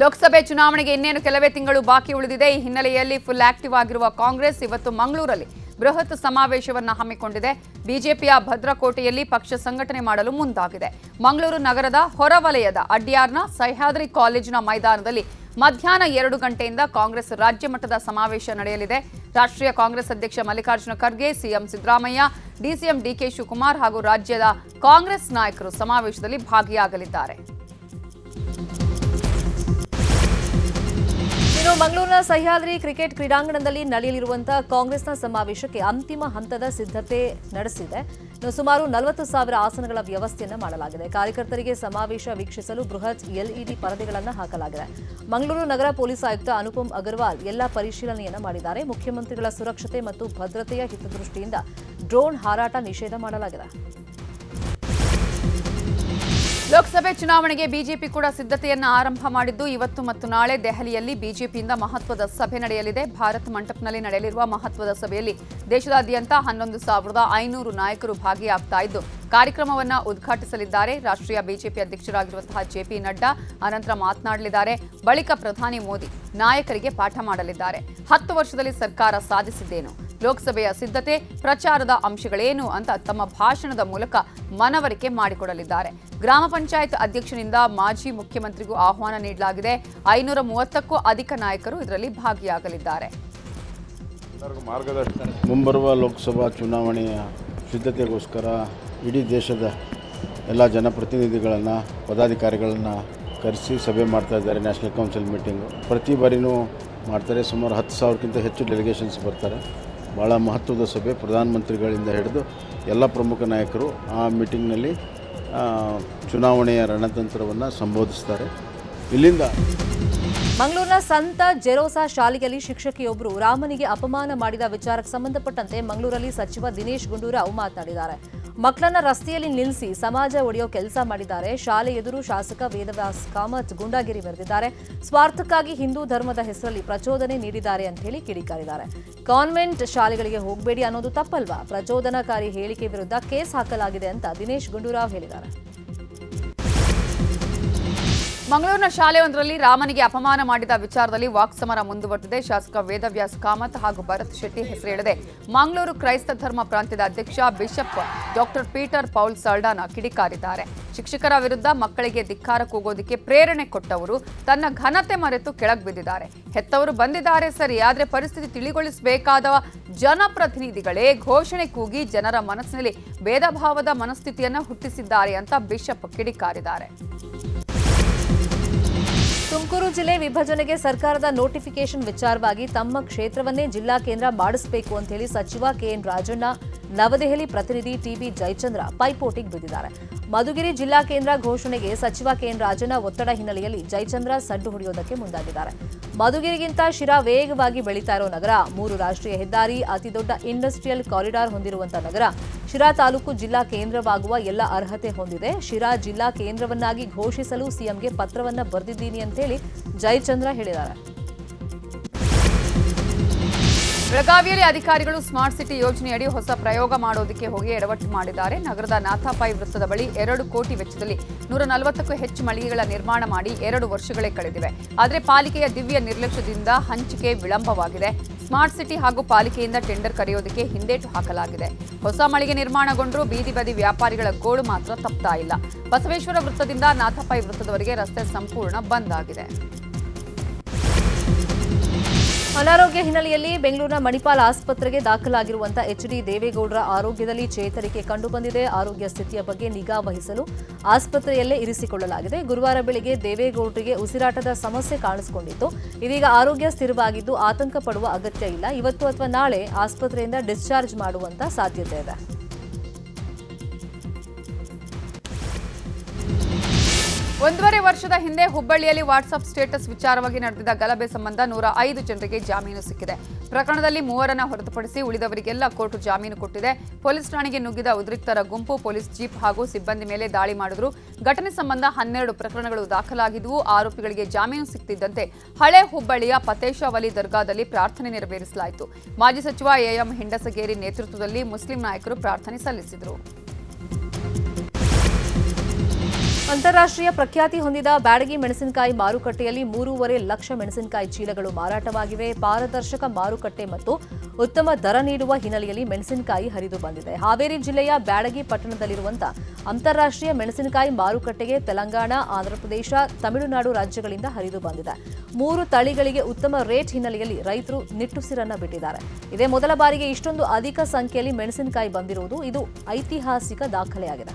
ಲೋಕಸಭೆ ಚುನಾವಣೆಗೆ ಇನ್ನೇನು ಕೆಲವೇ ತಿಂಗಳು ಬಾಕಿ ಉಳಿದಿದೆ. ಈ ಹಿನ್ನೆಲೆಯಲ್ಲಿ ಫುಲ್ ಆಕ್ಟಿವ್ ಆಗಿರುವ ಕಾಂಗ್ರೆಸ್ ಇವತ್ತು ಮಂಗಳೂರಲ್ಲಿ ಬೃಹತ್ ಸಮಾವೇಶವನ್ನು ಹಮ್ಮಿಕೊಂಡಿದೆ. ಬಿಜೆಪಿಯ ಭದ್ರಕೋಟೆಯಲ್ಲಿ ಪಕ್ಷ ಸಂಘಟನೆ ಮಾಡಲು ಮುಂದಾಗಿದೆ. ಮಂಗಳೂರು ನಗರದ ಹೊರವಲಯದ ಅಡ್ಯಾರ್ನ ಸಹ್ಯಾದ್ರಿ ಕಾಲೇಜಿನ ಮೈದಾನದಲ್ಲಿ ಮಧ್ಯಾಹ್ನ ಎರಡು ಗಂಟೆಯಿಂದ ಕಾಂಗ್ರೆಸ್ ರಾಜ್ಯ ಮಟ್ಟದ ಸಮಾವೇಶ ನಡೆಯಲಿದೆ. ರಾಷ್ಟ್ರೀಯ ಕಾಂಗ್ರೆಸ್ ಅಧ್ಯಕ್ಷ Mallikarjuna Kharge, CM Siddaramaiah, DCM DK Shivakumar ಹಾಗೂ ರಾಜ್ಯದ ಕಾಂಗ್ರೆಸ್ ನಾಯಕರು ಸಮಾವೇಶದಲ್ಲಿ ಭಾಗಿಯಾಗಲಿದ್ದಾರೆ. ಮಂಗಳೂರಿನ ಸಹ್ಯಾದ್ರಿ ಕ್ರಿಕೆಟ್ ಕ್ರೀಡಾಂಗಣದಲ್ಲಿ ನಡೆಯಲಿರುವಂತಹ ಕಾಂಗ್ರೆಸ್ನ ಸಮಾವೇಶಕ್ಕೆ ಅಂತಿಮ ಹಂತದ ಸಿದ್ಧತೆ ನಡೆಸಿದೆ. ಸುಮಾರು ನಲವತ್ತು ಸಾವಿರ ಆಸನಗಳ ವ್ಯವಸ್ಥೆಯನ್ನು ಮಾಡಲಾಗಿದೆ. ಕಾರ್ಯಕರ್ತರಿಗೆ ಸಮಾವೇಶ ವೀಕ್ಷಿಸಲು ಬೃಹತ್ ಎಲ್ಇಡಿ ಪರದೆಗಳನ್ನು ಹಾಕಲಾಗಿದೆ. ಮಂಗಳೂರು ನಗರ ಪೊಲೀಸ್ ಆಯುಕ್ತ ಅನುಪಮ್ ಅಗರ್ವಾಲ್ ಎಲ್ಲ ಪರಿಶೀಲನೆಯನ್ನು ಮಾಡಿದ್ದಾರೆ. ಮುಖ್ಯಮಂತ್ರಿಗಳ ಸುರಕ್ಷತೆ ಮತ್ತು ಭದ್ರತೆಯ ಹಿತದೃಷ್ಟಿಯಿಂದ ಡ್ರೋನ್ ಹಾರಾಟ ನಿಷೇಧ ಮಾಡಲಾಗಿದೆ. ಲೋಕಸಭೆ ಚುನಾವಣೆಗೆ ಬಿಜೆಪಿ ಕೂಡ ಸಿದ್ಧತೆಯನ್ನು ಆರಂಭ ಮಾಡಿದ್ದು ಇವತ್ತು ಮತ್ತು ನಾಳೆ ದೆಹಲಿಯಲ್ಲಿ ಬಿಜೆಪಿಯಿಂದ ಮಹತ್ವದ ಸಭೆ ನಡೆಯಲಿದೆ. ಭಾರತ್ ಮಂಟಪ್ನಲ್ಲಿ ನಡೆಯಲಿರುವ ಮಹತ್ವದ ಸಭೆಯಲ್ಲಿ ದೇಶದಾದ್ಯಂತ ಹನ್ನೊಂದು ಸಾವಿರದ ಐನೂರು ನಾಯಕರು ಭಾಗಿಯಾಗ್ತಾ ಇದ್ದು, ಕಾರ್ಯಕ್ರಮವನ್ನು ಉದ್ಘಾಟಿಸಲಿದ್ದಾರೆ. ರಾಷ್ಟ್ರೀಯ ಬಿಜೆಪಿ ಅಧ್ಯಕ್ಷರಾಗಿರುವಂತಹ ಜೆಪಿ ನಡ್ಡಾ ಅನಂತರ ಮಾತನಾಡಲಿದ್ದಾರೆ. ಬಳಿಕ ಪ್ರಧಾನಿ ಮೋದಿ ನಾಯಕರಿಗೆ ಪಾಠ ಮಾಡಲಿದ್ದಾರೆ. ಹತ್ತು ವರ್ಷದಲ್ಲಿ ಸರ್ಕಾರ ಸಾಧಿಸಿದ್ದೇನು? ಲೋಕಸಭೆಯ ಸಿದ್ಧತೆ, ಪ್ರಚಾರದ ಅಂಶಗಳೇನು ಅಂತ ತಮ್ಮ ಭಾಷಣದ ಮೂಲಕ ಮನವರಿಕೆ ಮಾಡಿಕೊಡಲಿದ್ದಾರೆ. ಗ್ರಾಮ ಪಂಚಾಯತ್ ಅಧ್ಯಕ್ಷನಿಂದ ಮಾಜಿ ಮುಖ್ಯಮಂತ್ರಿಗೂ ಆಹ್ವಾನ ನೀಡಲಾಗಿದೆ. ಐನೂರ ಮೂವತ್ತಕ್ಕೂ ಅಧಿಕ ನಾಯಕರು ಇದರಲ್ಲಿ ಭಾಗಿಯಾಗಲಿದ್ದಾರೆ. ಮುಂಬರುವ ಲೋಕಸಭಾ ಚುನಾವಣೆಯ ಸಿದ್ಧತೆಗೋಸ್ಕರ ಇಡೀ ದೇಶದ ಎಲ್ಲ ಜನಪ್ರತಿನಿಧಿಗಳನ್ನು, ಪದಾಧಿಕಾರಿಗಳನ್ನು ಕರೆಸಿ ಸಭೆ ಮಾಡ್ತಾ ಇದ್ದಾರೆ ನ್ಯಾಷನಲ್ ಕೌನ್ಸಿಲ್ ಮೀಟಿಂಗು. ಪ್ರತಿ ಬಾರಿನೂ ಮಾಡ್ತಾರೆ. ಸುಮಾರು ಹತ್ತು ಸಾವಿರಕ್ಕಿಂತ ಹೆಚ್ಚು ಡೆಲಿಗೇಷನ್ಸ್ ಬರ್ತಾರೆ. ಭಾಳ ಮಹತ್ವದ ಸಭೆ ಪ್ರಧಾನಮಂತ್ರಿಗಳಿಂದ ಹಿಡಿದು ಎಲ್ಲ ಪ್ರಮುಖ ನಾಯಕರು ಆ ಮೀಟಿಂಗ್ನಲ್ಲಿ ಚುನಾವಣೆಯ ರಣತಂತ್ರವನ್ನು ಸಂಬೋಧಿಸ್ತಾರೆ. ಇಲ್ಲಿಂದ ಮಂಗಳೂರಿನ ಸಂತ ಜೆರೋಸಾ ಶಾಲೆಯಲ್ಲಿ ಶಿಕ್ಷಕಿಯೊಬ್ಬರು ರಾಮನಿಗೆ ಅಪಮಾನ ಮಾಡಿದ ವಿಚಾರಕ್ಕೆ ಸಂಬಂಧಪಟ್ಟಂತೆ ಮಂಗಳೂರಲ್ಲಿ ಸಚಿವ ದಿನೇಶ್ ಗುಂಡೂರಾವ್ ಮಾತನಾಡಿದ್ದಾರೆ. ಮಕ್ಕಳನ್ನ ರಸ್ತೆಯಲ್ಲಿ ನಿಲ್ಲಿಸಿ ಸಮಾಜ ಒಡೆಯೋ ಕೆಲಸ ಮಾಡಿದ್ದಾರೆ. ಶಾಲೆ ಎದುರು ಶಾಸಕ ವೇದವ್ಯಾಸ್ ಕಾಮತ್ ಗುಂಡಾಗಿರಿ ಬರೆದಿದ್ದಾರೆ. ಸ್ವಾರ್ಥಕ್ಕಾಗಿ ಹಿಂದೂ ಧರ್ಮದ ಹೆಸರಲ್ಲಿ ಪ್ರಚೋದನೆ ನೀಡಿದ್ದಾರೆ ಅಂತ ಹೇಳಿ ಕಿಡಿಕಾರಿದ್ದಾರೆ. ಕಾನ್ವೆಂಟ್ ಶಾಲೆಗಳಿಗೆ ಹೋಗಬೇಡಿ ಅನ್ನೋದು ತಪ್ಪಲ್ವಾ? ಪ್ರಚೋದನಕಾರಿ ಹೇಳಿಕೆ ವಿರುದ್ಧ ಕೇಸ್ ಹಾಕಲಾಗಿದೆ ಅಂತ ದಿನೇಶ್ ಗುಂಡೂರಾವ್ ಹೇಳಿದ್ದಾರೆ. ಮಂಗಳೂರಿನ ಶಾಲೆಯೊಂದರಲ್ಲಿ ರಾಮನಿಗೆ ಅಪಮಾನ ಮಾಡಿದ ವಿಚಾರದಲ್ಲಿ ವಾಕ್ಸಮರ ಮುಂದುವರೆದಿದೆ. ಶಾಸಕ ವೇದವ್ಯಾಸ್ ಕಾಮತ್ ಹಾಗೂ ಭರತ್ ಶೆಟ್ಟಿ ಹೆಸರು ಹೇಳಿದೆ ಮಂಗಳೂರು ಕ್ರೈಸ್ತ ಧರ್ಮ ಪ್ರಾಂತ್ಯದ ಅಧ್ಯಕ್ಷ bishop doctor Peter Paul Saldanha ಕಿಡಿಕಾರಿದ್ದಾರೆ. ಶಿಕ್ಷಕರ ವಿರುದ್ಧ ಮಕ್ಕಳಿಗೆ ಧಿಕ್ಕಾರ ಕೂಗೋದಕ್ಕೆ ಪ್ರೇರಣೆ ಕೊಟ್ಟವರು ತನ್ನ ಘನತೆ ಮರೆತು ಕೆಳಗ್ ಬಿದ್ದಿದ್ದಾರೆ. ಹೆತ್ತವರು ಬಂದಿದ್ದಾರೆ ಸರಿ, ಆದರೆ ಪರಿಸ್ಥಿತಿ ತಿಳಿಗೊಳಿಸಬೇಕಾದ ಜನಪ್ರತಿನಿಧಿಗಳೇ ಘೋಷಣೆ ಕೂಗಿ ಜನರ ಮನಸ್ಸಿನಲ್ಲಿ ಭೇದಭಾವದ ಮನಸ್ಥಿತಿಯನ್ನ ಹುಟ್ಟಿಸಿದ್ದಾರೆ ಅಂತ ಬಿಷಪ್ ಕಿಡಿಕಾರಿದ್ದಾರೆ. ತುಮಕೂರು ಜಿಲ್ಲೆ ವಿಭಜನೆಗೆ ಸರ್ಕಾರದ ನೋಟಿಫಿಕೇಶನ್ ವಿಚಾರವಾಗಿ ತಮ್ಮ ಕ್ಷೇತ್ರವನ್ನೇ ಜಿಲ್ಲಾ ಕೇಂದ್ರ ಮಾಡಿಸಬೇಕು ಅಂತ ಹೇಳಿ ಸಚಿವ ಕೆಎನ್ ರಾಜಣ್ಣ ನವದೆಹಲಿ ಪ್ರತಿನಿಧಿ ಟಿಬಿ ಜಯಚಂದ್ರ ಪೈಪೋಟಿಗೆ ಬಿದ್ದಿದ್ದಾರೆ. ಮಧುಗಿರಿ ಜಿಲ್ಲಾ ಕೇಂದ್ರ ಘೋಷಣೆಗೆ ಸಚಿವ ಕೆಎನ್ ರಾಜನ ಒತ್ತಡ ಹಿನ್ನೆಲೆಯಲ್ಲಿ ಜಯಚಂದ್ರ ಸಡ್ಡು ಹೊಡೆಯೋದಕ್ಕೆ ಮುಂದಾಗಿದ್ದಾರೆ. ಮಧುಗಿರಿಗಿಂತ ಶಿರಾ ವೇಗವಾಗಿ ಬೆಳೀತಾ ಇರೋ ನಗರ, ಮೂರು ರಾಷ್ಟ್ರೀಯ ಹೆದ್ದಾರಿ ಅತಿದೊಡ್ಡ ಇಂಡಸ್ಟ್ರಿಯಲ್ ಕಾರಿಡಾರ್ ಹೊಂದಿರುವಂತಹ ನಗರ. ಶಿರಾ ತಾಲೂಕು ಜಿಲ್ಲಾ ಕೇಂದ್ರವಾಗುವ ಎಲ್ಲ ಅರ್ಹತೆ ಹೊಂದಿದೆ. ಶಿರಾ ಜಿಲ್ಲಾ ಕೇಂದ್ರವನ್ನಾಗಿ ಘೋಷಿಸಲು ಸಿಎಂಗೆ ಪತ್ರವನ್ನ ಬರೆದಿದ್ದೀನಿ ಅಂತೇಳಿ ಜಯಚಂದ್ರ ಹೇಳಿದ್ದಾರೆ. ಬೆಳಗಾವಿಯಲ್ಲಿ ಅಧಿಕಾರಿಗಳು ಸ್ಮಾರ್ಟ್ ಸಿಟಿ ಯೋಜನೆಯಡಿ ಹೊಸ ಪ್ರಯೋಗ ಮಾಡೋದಕ್ಕೆ ಹೋಗಿ ಎಡವಟ್ಟು ಮಾಡಿದ್ದಾರೆ. ನಗರದ ನಾಥಾಪಾಯಿ ವೃತ್ತದ ಬಳಿ ಎರಡು ಕೋಟಿ ವೆಚ್ಚದಲ್ಲಿ ನೂರ ನಲವತ್ತಕ್ಕೂ ಹೆಚ್ಚು ಮಳಿಗೆಗಳ ನಿರ್ಮಾಣ ಮಾಡಿ ಎರಡು ವರ್ಷಗಳೇ ಕಳೆದಿವೆ. ಆದರೆ ಪಾಲಿಕೆಯ ದಿವ್ಯ ನಿರ್ಲಕ್ಷ್ಯದಿಂದ ಹಂಚಿಕೆ ವಿಳಂಬವಾಗಿದೆ. ಸ್ಮಾರ್ಟ್ ಸಿಟಿ ಹಾಗೂ ಪಾಲಿಕೆಯಿಂದ ಟೆಂಡರ್ ಕರೆಯೋದಕ್ಕೆ ಹಿಂದೇಟು ಹಾಕಲಾಗಿದೆ. ಹೊಸ ಮಳಿಗೆ ನಿರ್ಮಾಣಗೊಂಡರೂ ಬೀದಿ ಬದಿ ವ್ಯಾಪಾರಿಗಳ ಗೋಳು ಮಾತ್ರ ತಪ್ತಾ ಇಲ್ಲ. ಬಸವೇಶ್ವರ ವೃತ್ತದಿಂದ ನಾಥಾಪಾಯಿ ವೃತ್ತದವರೆಗೆ ರಸ್ತೆ ಸಂಪೂರ್ಣ ಬಂದ್ ಆಗಿದೆ. ಅನಾರೋಗ್ಯ ಹಿನ್ನೆಲೆಯಲ್ಲಿ ಬೆಂಗಳೂರಿನ ಮಣಿಪಾಲ್ ಆಸ್ಪತ್ರೆಗೆ ದಾಖಲಾಗಿರುವಂತಹ ಎಚ್ ಡಿ ದೇವೇಗೌಡರ ಆರೋಗ್ಯದಲ್ಲಿ ಚೇತರಿಕೆ ಕಂಡುಬಂದಿದೆ. ಆರೋಗ್ಯ ಸ್ಥಿತಿಯ ಬಗ್ಗೆ ನಿಗಾ ವಹಿಸಲು ಆಸ್ಪತ್ರೆಯಲ್ಲೇ ಇರಿಸಿಕೊಳ್ಳಲಾಗಿದೆ. ಗುರುವಾರ ಬೆಳಿಗ್ಗೆ ದೇವೇಗೌಡರಿಗೆ ಉಸಿರಾಟದ ಸಮಸ್ಯೆ ಕಾಣಿಸಿಕೊಂಡಿತ್ತು. ಇದೀಗ ಆರೋಗ್ಯ ಸ್ಥಿರವಾಗಿದ್ದು ಆತಂಕ ಅಗತ್ಯ ಇಲ್ಲ. ಇವತ್ತು ಅಥವಾ ನಾಳೆ ಆಸ್ಪತ್ರೆಯಿಂದ ಡಿಸ್ಚಾರ್ಜ್ ಮಾಡುವಂತ ಸಾಧ್ಯತೆ ಇದೆ. ಒಂದೂವರೆ ವರ್ಷದ ಹಿಂದೆ ಹುಬ್ಬಳ್ಳಿಯಲ್ಲಿ ವಾಟ್ಸಪ್ ಸ್ಟೇಟಸ್ ವಿಚಾರವಾಗಿ ನಡೆದಿದ್ದ ಗಲಭೆ ಸಂಬಂಧ ನೂರ ಐದು ಜನರಿಗೆ ಜಾಮೀನು ಸಿಕ್ಕಿದೆ. ಪ್ರಕರಣದಲ್ಲಿ ಮೂವರನ್ನ ಹೊರತುಪಡಿಸಿ ಉಳಿದವರಿಗೆಲ್ಲ ಕೋರ್ಟ್ ಜಾಮೀನು ಕೊಟ್ಟಿದೆ. ಪೊಲೀಸ್ ಠಾಣೆಗೆ ನುಗ್ಗಿದ ಉದ್ರಿಕ್ತರ ಗುಂಪು, ಪೊಲೀಸ್ ಜೀಪ್ ಹಾಗೂ ಸಿಬ್ಬಂದಿ ಮೇಲೆ ದಾಳಿ ಮಾಡಿದ್ರು. ಘಟನೆ ಸಂಬಂಧ ಹನ್ನೆರಡು ಪ್ರಕರಣಗಳು ದಾಖಲಾಗಿದ್ದವು ಆರೋಪಿಗಳಿಗೆ ಜಾಮೀನು ಸಿಕ್ತಿದ್ದಂತೆ ಹಳೆ ಹುಬ್ಬಳ್ಳಿಯ ಪತೇಶಾವಲಿ ದರ್ಗಾದಲ್ಲಿ ಪ್ರಾರ್ಥನೆ ನೆರವೇರಿಸಲಾಯಿತು. ಮಾಜಿ ಸಚಿವ ಎಎಂ ಹಿಂಡಸಗೇರಿ ನೇತೃತ್ವದಲ್ಲಿ ಮುಸ್ಲಿಂ ನಾಯಕರು ಪ್ರಾರ್ಥನೆ ಸಲ್ಲಿಸಿದರು. ಅಂತಾರಾಷ್ಟ್ರೀಯ ಪ್ರಖ್ಯಾತಿ ಹೊಂದಿದ ಬ್ಯಾಡಗಿ ಮೆಣಸಿನಕಾಯಿ ಮಾರುಕಟ್ಟೆಯಲ್ಲಿ ಮೂರೂವರೆ ಲಕ್ಷ ಮೆಣಸಿನಕಾಯಿ ಚೀಲಗಳು ಮಾರಾಟವಾಗಿವೆ. ಪಾರದರ್ಶಕ ಮಾರುಕಟ್ಟೆ ಮತ್ತು ಉತ್ತಮ ದರ ನೀಡುವ ಹಿನ್ನೆಲೆಯಲ್ಲಿ ಮೆಣಸಿನಕಾಯಿ ಹರಿದು ಬಂದಿದೆ. ಹಾವೇರಿ ಜಿಲ್ಲೆಯ ಬ್ಯಾಡಗಿ ಪಟ್ಟಣದಲ್ಲಿರುವಂತಹ ಅಂತಾರಾಷ್ಟ್ರೀಯ ಮೆಣಸಿನಕಾಯಿ ಮಾರುಕಟ್ಟೆಗೆ ತೆಲಂಗಾಣ, ಆಂಧ್ರಪ್ರದೇಶ, ತಮಿಳುನಾಡು ರಾಜ್ಯಗಳಿಂದ ಹರಿದು ಬಂದಿದೆ. ಮೂರು ತಳಿಗಳಿಗೆ ಉತ್ತಮ ರೇಟ್ ಹಿನ್ನೆಲೆಯಲ್ಲಿ ರೈತರು ನಿಟ್ಟುಸಿರನ್ನ ಬಿಟ್ಟಿದ್ದಾರೆ. ಇದೇ ಮೊದಲ ಬಾರಿಗೆ ಇಷ್ಟೊಂದು ಅಧಿಕ ಸಂಖ್ಯೆಯಲ್ಲಿ ಮೆಣಸಿನಕಾಯಿ ಬಂದಿರುವುದು ಇದು ಐತಿಹಾಸಿಕ ದಾಖಲೆಯಾಗಿದೆ.